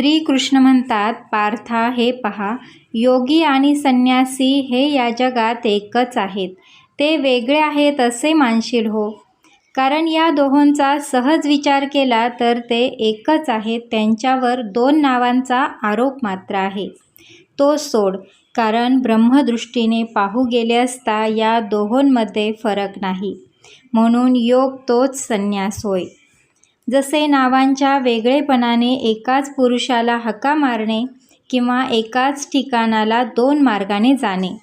श्रीकृष्ण म्हणतात पार्था हे पहा योगी आणि संन्यासी हे या जगात एकच आहेत. ते वेगळे आहेत असे मानशील हो. कारण या दोहोंचा सहज विचार केला तर ते एकच आहेत त्यांच्यावर दोन नावांचा आरोप मात्र आहे. तो सोड कारण ब्रह्मदृष्टीने पाहू गेले असता या दोहोंमध्ये फरक नाही. म्हणून योग तोच संन्यास होय. जसे नावांच्या वेगळेपणाने एकाच पुरुषाला हका मारणे किंवा एकाच ठिकाणाला दोन मार्गाने जाणे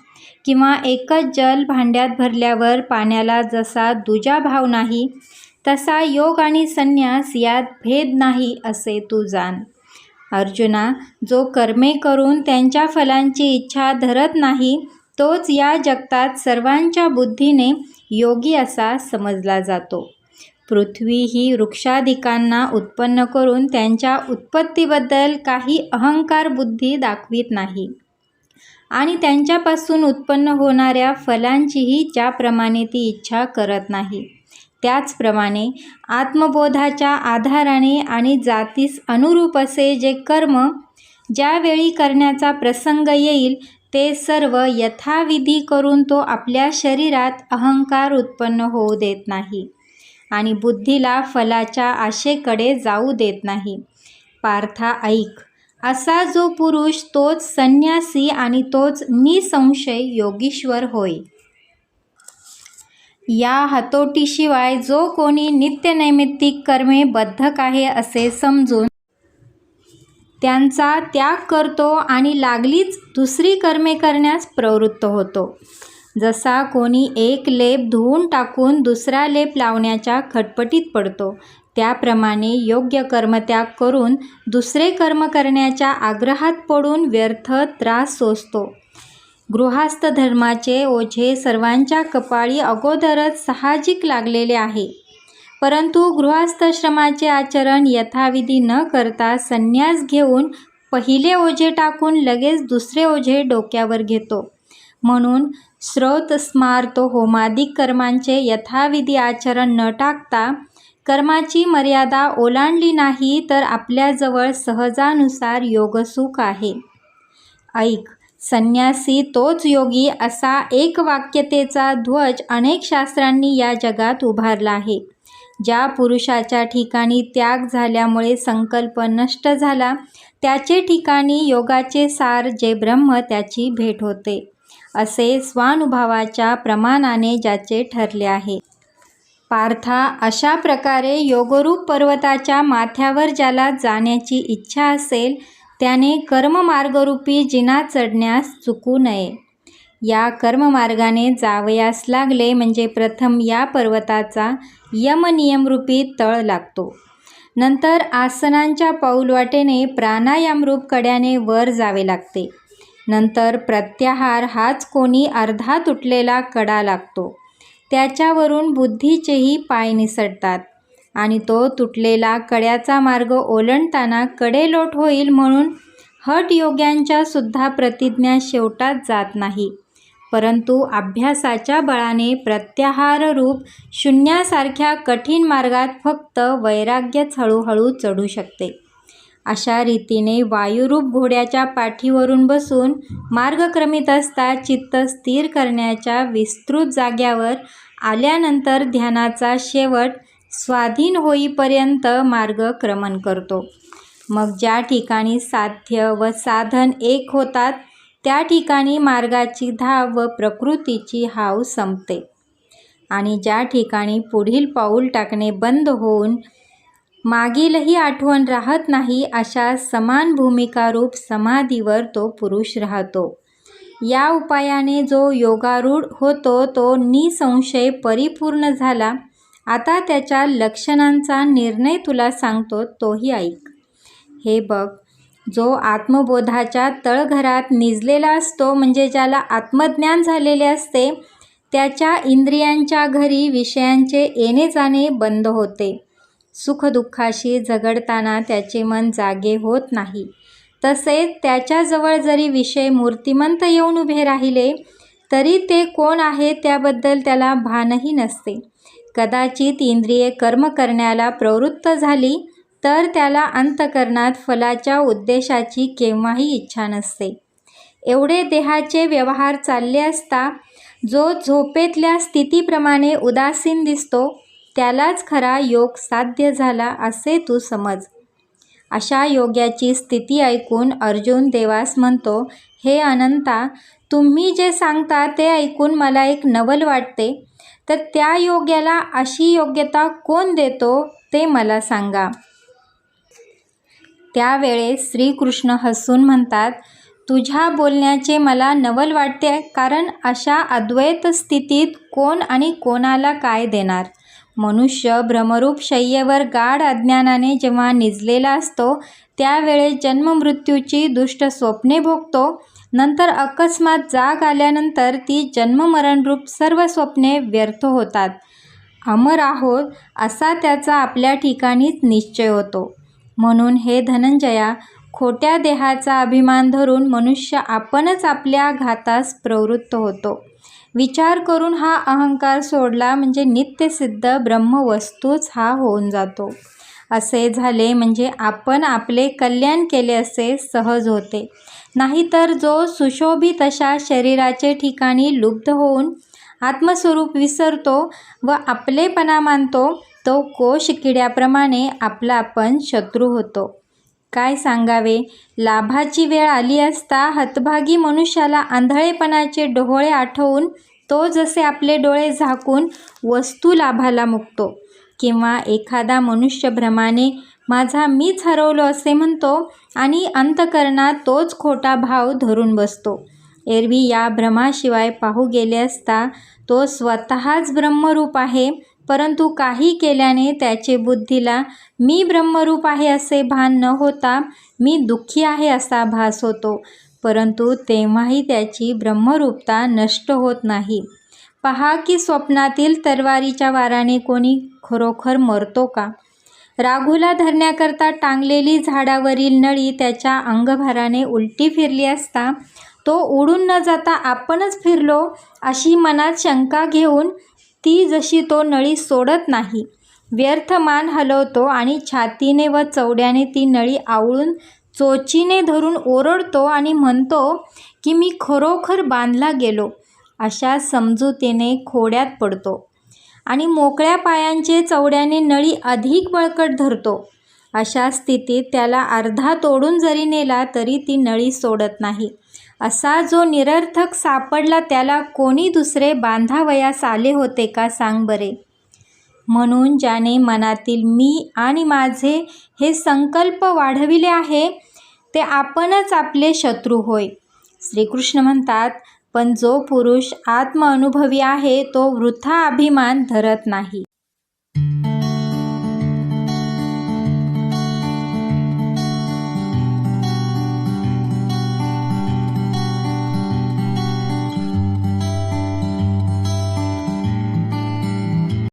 किंवा एकच जल भांड्यात भरल्यावर पाण्याला जसा दुजा भाव नाही तसा योग आणि संन्यास यात भेद नाही असे तू जाण. अर्जुना जो कर्मे करून त्यांच्या फलांची इच्छा धरत नाही तोच या जगतात सर्वांच्या बुद्धीने योगी असा समजला जातो. पृथ्वी ही वृक्षाधिकांना उत्पन्न करून त्यांच्या उत्पत्तीबद्दल काही अहंकार बुद्धी दाखवित नाही. आणि त्यांच्यापासून उत्पन्न होणाऱ्या फलांचीही ज्याप्रमाणे ती इच्छा करत नाही त्याचप्रमाणे आत्मबोधाच्या आधाराने आणि जातीस अनुरूप असे जे कर्म ज्यावेळी करण्याचा प्रसंग येईल ते सर्व यथाविधी करून तो आपल्या शरीरात अहंकार उत्पन्न होऊ देत नाही. आणि बुद्धीला फलाच्या आशेकडे जाऊ देत नाही. पार्था ऐक. असा जो पुरुष तोच संन्यासी आणि तोच निसंशय योगीश्वर होय. या हतोटीशिवाय जो कोणी नित्यनैमित्तिक कर्मे बद्धक आहे असे समजून त्यांचा त्याग करतो आणि लागलीच दुसरी कर्मे करण्यास प्रवृत्त होतो. जसा कोणी एक लेप धुवून टाकून दुसरा लेप लावण्याच्या खटपटीत पडतो त्याप्रमाणे योग्य कर्मत्याग करून दुसरे कर्म करण्याच्या आग्रहात पडून व्यर्थ त्रास सोसतो. गृहास्थ धर्माचे ओझे सर्वांच्या कपाळी अगोदरच साहजिक लागलेले आहे. परंतु गृहस्थाश्रमाचे आचरण यथाविधी न करता संन्यास घेऊन पहिले ओझे टाकून लगेच दुसरे ओझे डोक्यावर घेतो. म्हणून स्रोत स्मार्त होमादिक कर्मांचे यथाविधी आचरण न टाकता कर्माची मर्यादा ओलांडली नाही तर आपल्याजवळ सहजानुसार योगसुख आहे. ऐक संन्यासी तोच योगी असा एक वाक्यतेचा ध्वज अनेक शास्त्रांनी या जगात उभारला आहे. ज्या पुरुषाच्या ठिकाणी त्याग झाल्यामुळे संकल्प नष्ट झाला त्याचे ठिकाणी योगाचे सार जे ब्रह्म त्याची भेट होते. असे स्वानुभवाच्या प्रमाणाने ज्याचे ठरले आहे. पार्था अशा प्रकारे योगरूप पर्वताच्या माथ्यावर ज्याला जाण्याची इच्छा असेल त्याने कर्ममार्गरूपी जिना चढण्यास चुकू नये. या कर्ममार्गाने जावयास लागले म्हणजे प्रथम या पर्वताचा यमनियमरूपी तळ लागतो. नंतर आसनांच्या पाऊलवाटेने प्राणायामरूप कड्याने वर जावे लागते. नंतर प्रत्याहार हाच कोणी अर्धा तुटलेला कडा लागतो. त्याच्यावरून बुद्धीचेही पाय निसटतात आणि तो तुटलेला कड्याचा मार्ग ओलंडताना कडेलोट होईल म्हणून हटयोग्यांच्या सुद्धा प्रतिज्ञा शेवटात जात नाही. परंतु अभ्यासाच्या बळाने प्रत्याहाररूप शून्यासारख्या कठीण मार्गात फक्त वैराग्यच हळूहळू चढू शकते. अशा रीतीने वायुरूप घोड्याच्या पाठीवरून बसून मार्गक्रमित असता चित्त स्थिर करण्याच्या विस्तृत जाग्यावर आल्यानंतर ध्यानाचा शेवट स्वाधीन होईपर्यंत मार्गक्रमण करतो. मग ज्या ठिकाणी साध्य व साधन एक होतात त्या ठिकाणी मार्गाची धाव व प्रकृतीची हाव संपते. आणि ज्या ठिकाणी पुढील पाऊल टाकणे बंद होऊन मागीलही आठवण राहत नाही अशा समान भूमिकारूप समाधीवर तो पुरुष राहतो. या उपायाने जो योगारूढ होतो तो निसंशय परिपूर्ण झाला. आता त्याच्या लक्षणांचा निर्णय तुला सांगतो तोही ऐक. हे बघ जो आत्मबोधाच्या तळघरात निजलेला असतो म्हणजे ज्याला आत्मज्ञान झालेले असते त्याच्या इंद्रियांच्या घरी विषयांचे येणे जाणे बंद होते. सुखदुःखाशी झगडताना त्याचे मन जागे होत नाही. तसेच त्याच्याजवळ जरी विषय मूर्तिमंत येऊन उभे राहिले तरी ते कोण आहे त्याबद्दल त्याला भानही नसते. कदाचित इंद्रिये कर्म करण्याला प्रवृत्त झाली तर त्याला अंतकरणात फलाच्या उद्देशाची केव्हाही इच्छा नसते. एवढे देहाचे व्यवहार चालले असता जो झोपेतल्या स्थितीप्रमाणे उदासीन दिसतो त्यालाच खरा योग साध्य झाला असे तू समज. अशा योग्याची स्थिती ऐकून अर्जुन देवास म्हणतो हे अनंता तुम्ही जे सांगता ते ऐकून मला एक नवल वाटते. तर त्या योग्याला अशी योग्यता कोण देतो ते मला सांगा. त्यावेळेस श्रीकृष्ण हसून म्हणतात तुझ्या बोलण्याचे मला नवल वाटते कारण अशा अद्वैत स्थितीत कोण आणि कोणाला काय देणार? मनुष्य भ्रमरूप शय्येवर गाढ अज्ञानाने जेव्हा निजलेला असतो त्यावेळेस जन्ममृत्यूची दुष्ट स्वप्ने भोगतो. नंतर अकस्मात जाग आल्यानंतर ती जन्ममरणरूप सर्व स्वप्ने व्यर्थ होतात. अमर आहोत असा त्याचा आपल्या ठिकाणीच निश्चय होतो. म्हणून हे धनंजया खोट्या देहाचा अभिमान धरून मनुष्य आपणच आपल्या घातास प्रवृत्त होतो. विचार करून हा अहंकार सोडला म्हणजे नित्यसिद्ध ब्रह्मवस्तूच हा होऊन जातो. असे झाले म्हणजे आपण आपले कल्याण केले असे सहज होते. नाहीतर जो सुशोभित अशा शरीराचे ठिकाणी लुप्त होऊन आत्मस्वरूप विसरतो व आपलेपणा मानतो तो कोश किड्याप्रमाणे आपला आपण शत्रू होतो. काय सांगावे? लाभाची वेळ आली असता हतभागी मनुष्याला आंधळेपणाचे डोहळे आठवून तो जसे आपले डोळे झाकून वस्तू लाभाला मुकतो. किंवा एखादा मनुष्य भ्रमाने माझा मीच हरवलो असे म्हणतो आणि अंतकरणात तोच खोटा भाव धरून बसतो. एरवी या भ्रमाशिवाय पाहू गेले असता तो स्वतःच ब्रह्मरूप आहे परंतु काही केल्याने त्याचे बुद्धीला मी ब्रह्मरूप आहे असे भान न होता मी दुःखी आहे असा भास होतो. परंतु तेव्हाही त्याची ब्रह्मरूपता नष्ट होत नाही. पहा की स्वप्नातील तरवारीच्या वाराने कोणी खरोखर मरतो का? राघूला धरण्याकरता टांगलेली झाडावरील नळी त्याच्या अंगभाराने उलटी फिरली असता तो उडून न जाता आपणच फिरलो अशी मनात शंका घेऊन ती जशी तो नळी सोडत नाही व्यर्थ मान हलवतो आणि छातीने व चवड्याने ती नळी आवळून चोचीने धरून ओरडतो आणि म्हणतो की मी खरोखर बांधला गेलो. अशा समजुतीने खोड्यात पडतो आणि मोकळ्या पायांचे चवड्याने नळी अधिक बळकट धरतो. अशा स्थितीत त्याला अर्धा तोडून जरी नेला तरी ती नळी सोडत नाही. असा जो निरर्थक सापडला त्याला कोणी दुसरे बांधावयास आले होते का सांग बरे. म्हणून ज्याने मनातील मी आणि माझे हे संकल्प वाढविले आहे ते आपणच आपले शत्रू होय. श्रीकृष्ण म्हणतात पण जो पुरुष आत्मअनुभवी आहे तो वृथा अभिमान धरत नाही.